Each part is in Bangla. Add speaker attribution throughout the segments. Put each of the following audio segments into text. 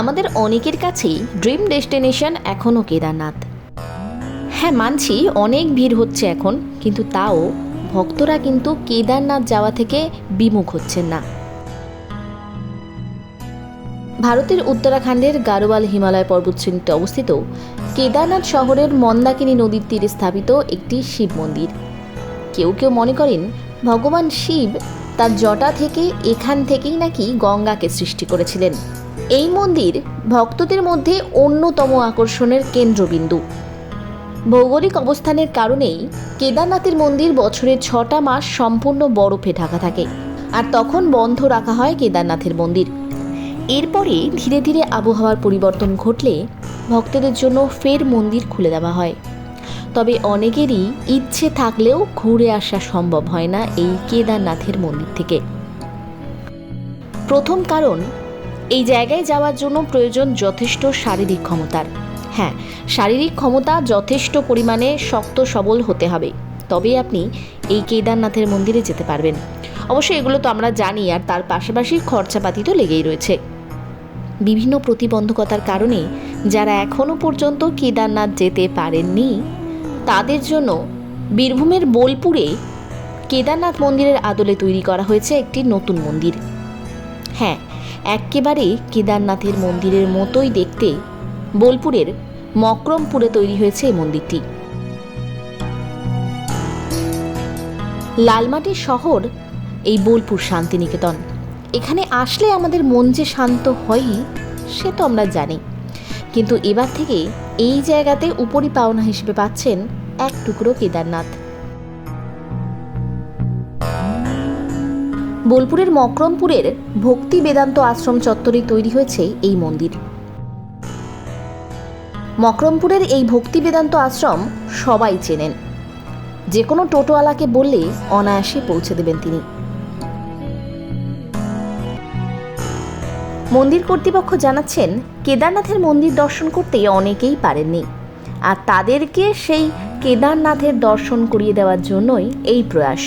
Speaker 1: আমাদের অনেকের কাছেই ড্রিম ডেস্টিনেশন এখনও কেদারনাথ। হ্যাঁ মানছি, অনেক ভিড় হচ্ছে এখন, কিন্তু তাও ভক্তরা কিন্তু কেদারনাথ যাওয়া থেকে বিমুখ হচ্ছেন না। ভারতের উত্তরাখণ্ডের গারোয়াল হিমালয় পর্বতশ্রেণীতে অবস্থিত কেদারনাথ শহরের মন্দাকিনী নদীর তীরে স্থাপিত একটি শিব মন্দির। কেউ কেউ মনে করেন, ভগবান শিব তার জটা থেকে এখান থেকেই নাকি গঙ্গাকে সৃষ্টি করেছিলেন। এই মন্দির ভক্তদের মধ্যে অন্যতম আকর্ষণের কেন্দ্রবিন্দু। ভৌগোলিক অবস্থানের কারণেই কেদারনাথের মন্দির বছরের ছটা মাস সম্পূর্ণ বরফে ঢাকা থাকে, আর তখন বন্ধ রাখা হয় কেদারনাথের মন্দির। এরপরে ধীরে ধীরে আবহাওয়ার পরিবর্তন ঘটলে ভক্তদের জন্য ফের মন্দির খুলে দেওয়া হয়। তবে অনেকেরই ইচ্ছে থাকলেও ঘুরে আসা সম্ভব হয় না এই কেদারনাথের মন্দির থেকে। প্রথম কারণ এই জায়গায় যাওয়ার জন্য প্রয়োজন যথেষ্ট শারীরিক ক্ষমতার। হ্যাঁ শারীরিক ক্ষমতা যথেষ্ট পরিমাণে শক্ত সবল হতে হবে। তবেই আপনি এই কেদারনাথের মন্দিরে যেতে পারবেন। অবশ্য এগুলো তো আমরা জানি, আর তার পাশাপাশি খরচাপাতি তো লেগেই রয়েছে। বিভিন্ন প্রতিবন্ধকতার কারণে যারা এখনও পর্যন্ত কেদারনাথ যেতে পারেননি, তাদের জন্য বীরভূমের বোলপুরে কেদারনাথ মন্দিরের আদলে তৈরি করা হয়েছে একটি নতুন মন্দির। হ্যাঁ একেবারে কেদারনাথের মন্দিরের মতোই দেখতে বোলপুরের মকরমপুরে তৈরি হয়েছে এই মন্দিরটি। লালমাটির শহর এই বোলপুর শান্তিনিকেতন। এখানে আসলে আমাদের মন যে শান্ত হয়ই, সে তো আমরা জানি। কিন্তু এবার থেকে এই জায়গাতে উপরি পাওনা হিসেবে পাচ্ছেন এক টুকরো কেদারনাথ। বোলপুরের মকরমপুরের ভক্তি বেদান্ত আশ্রম চত্বরে তৈরি হয়েছে এই মন্দির। মকরমপুরের এই ভক্তি বেদান্ত আশ্রম সবাই চেনেন। যে কোনো টোটোওয়ালাকে বললে অনায়াসে পৌঁছে দেবেন তিনি। মন্দির কর্তৃপক্ষ জানাচ্ছেন, কেদারনাথের মন্দির দর্শন করতে অনেকেই পারেননি। আর তাদেরকে সেই কেদারনাথের দর্শন করিয়ে দেওয়ার জন্যই এই প্রয়াস।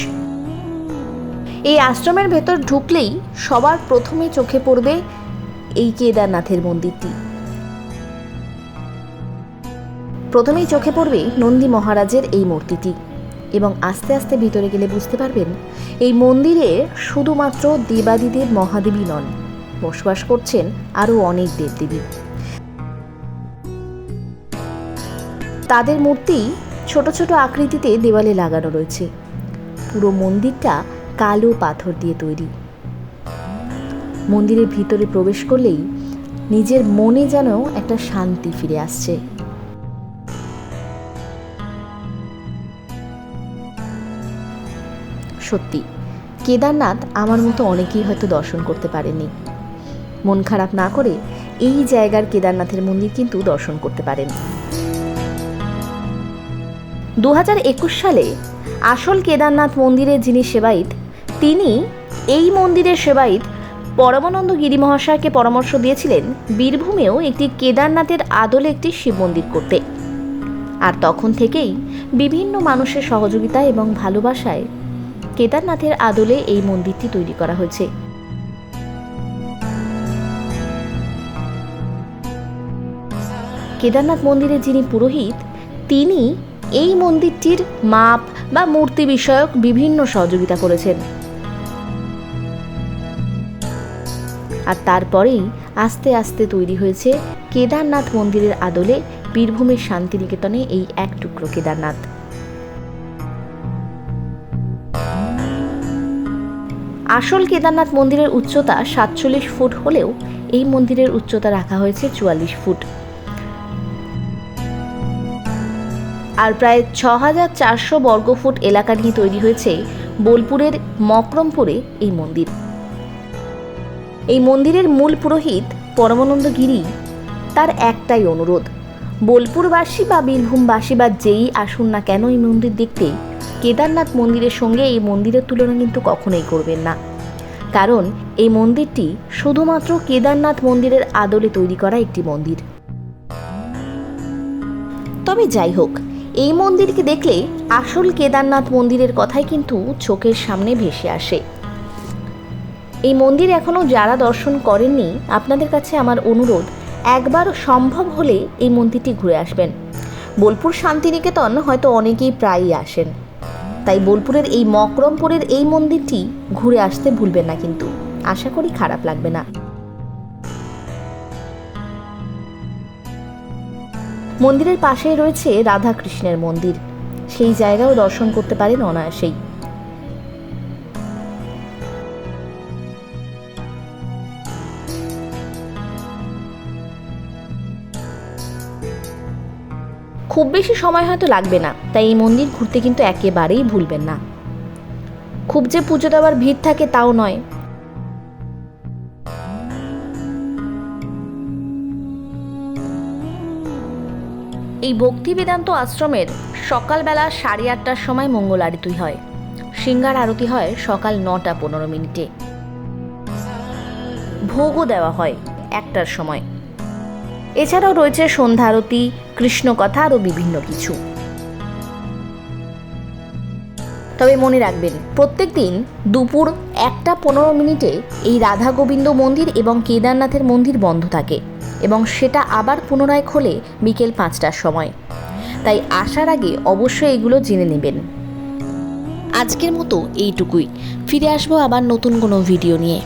Speaker 1: এই আশ্রমের ভেতর ঢুকলেই সবার প্রথমে চোখে পড়বে এই কেদারনাথের মন্দিরটি। প্রথমেই চোখে পড়বে নন্দী মহারাজের এই মূর্তিটি এবং আস্তে আস্তে ভিতরে গেলে বুঝতে পারবেন, এই মন্দিরে শুধুমাত্র দেবাদিদেব মহাদেবী নন, বসবাস করছেন আরও অনেক দেবদেবী। তাদের মূর্তি ছোট ছোট আকৃতিতে দেওয়ালে লাগানো রয়েছে। পুরো মন্দিরটা কালো পাথর দিয়ে তৈরি। মন্দিরের ভিতরে প্রবেশ করলেই নিজের মনে যেন একটা শান্তি ফিরে আসছে। সত্যি, কেদারনাথ আমার মতো অনেকেই হয়তো দর্শন করতে পারেনি মন খারাপ না করে এই জায়গার কেদারনাথের মন্দির কিন্তু দর্শন করতে পারেন। দু হাজার একুশ সালে আসল কেদারনাথ মন্দিরের যিনি সেবায়িত তিনি এই মন্দিরের সেবায়িত পরমানন্দ গিরি মহাশয়কে পরামর্শ দিয়েছিলেন বীরভূমেও একটি কেদারনাথের আদলে একটি শিব মন্দির করতে। আর তখন থেকেই বিভিন্ন মানুষের সহযোগিতা এবং ভালোবাসায় কেদারনাথের আদলে এই মন্দিরটি তৈরি করা হয়েছে। কেদারনাথ মন্দিরের যিনি পুরোহিত, তিনি এই মন্দিরটির মাপ বা মূর্তি বিষয়ক বিভিন্ন সহযোগিতা করেছেন। আর তারপরেই আস্তে আস্তে তৈরি হয়েছে কেদারনাথ মন্দিরের আদলে বীরভূমের শান্তিনিকেতনে এই এক টুকরো কেদারনাথ। আসল কেদারনাথ মন্দিরের উচ্চতা সাতচল্লিশ ফুট হলেও এই মন্দিরের উচ্চতা রাখা হয়েছে চুয়াল্লিশ ফুট। আর প্রায় ছ হাজার চারশো বর্গফুট এলাকা নিয়ে তৈরি হয়েছে বোলপুরের মকরমপুরে এই মন্দির। এই মন্দিরের মূল পুরোহিত পরমানন্দ গিরি। তার একটাই অনুরোধ বোলপুরবাসী বা বীরভূমবাসী বা যেই আসুন না কেন এই মন্দির দেখতে, কেদারনাথ মন্দিরের সঙ্গে এই মন্দিরের তুলনা কিন্তু কখনোই করবেন না। কারণ এই মন্দিরটি শুধুমাত্র কেদারনাথ মন্দিরের আদলে তৈরি করা একটি মন্দির। তবে যাই হোক, এই মন্দিরকে দেখলে আসল কেদারনাথ মন্দিরের কথাই কিন্তু চোখের সামনে ভেসে আসে। এই মন্দির এখনও যারা দর্শন করেননি, আপনাদের কাছে আমার অনুরোধ, একবার সম্ভব হলে এই মন্দিরটি ঘুরে আসবেন। বোলপুর শান্তিনিকেতন হয়তো অনেকেই প্রায়ই আসেন। তাই বোলপুরের এই মকরমপুরের এই মন্দিরটি ঘুরে আসতে ভুলবেন না কিন্তু। আশা করি খারাপ লাগবে না। মন্দিরের পাশেই রয়েছে রাধাকৃষ্ণের মন্দির। সেই জায়গাও দর্শন করতে পারেন অনায়াসেই। খুব বেশি সময় হয়তো লাগবে না, তাই এই মন্দির ঘুরতে কিন্তু একেবারেই ভুলবেন না। খুব যে পুজো দেওয়ার ভিড় থাকে তাও নয়। এই ভক্তি বেদান্ত আশ্রমের সকালবেলা সাড়ে আটটার সময় মঙ্গল আরতি হয়। সিঙ্গার আরতি হয় সকাল নটা পনেরো মিনিটে। ভোগও দেওয়া হয় একটার সময়। এছাড়াও রয়েছে সন্ধ্যা আরতি, কৃষ্ণকথা আরও বিভিন্ন কিছু। তবে মনে রাখবেন, প্রত্যেক দিন দুপুর একটা পনেরো মিনিটে এই রাধা গোবিন্দ মন্দির এবং কেদারনাথের মন্দির বন্ধ থাকে এবং সেটা আবার পুনরায় খোলে বিকেল পাঁচটার সময়। তাই আসার আগে অবশ্যই এগুলো জেনে নেবেন। আজকের মতো এইটুকুই। ফিরে আসব আবার নতুন কোনো ভিডিও নিয়ে।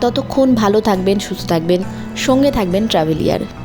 Speaker 1: ততক্ষণ ভালো থাকবেন, সুস্থ থাকবেন, সঙ্গে থাকবেন ট্রাভেলিয়ার।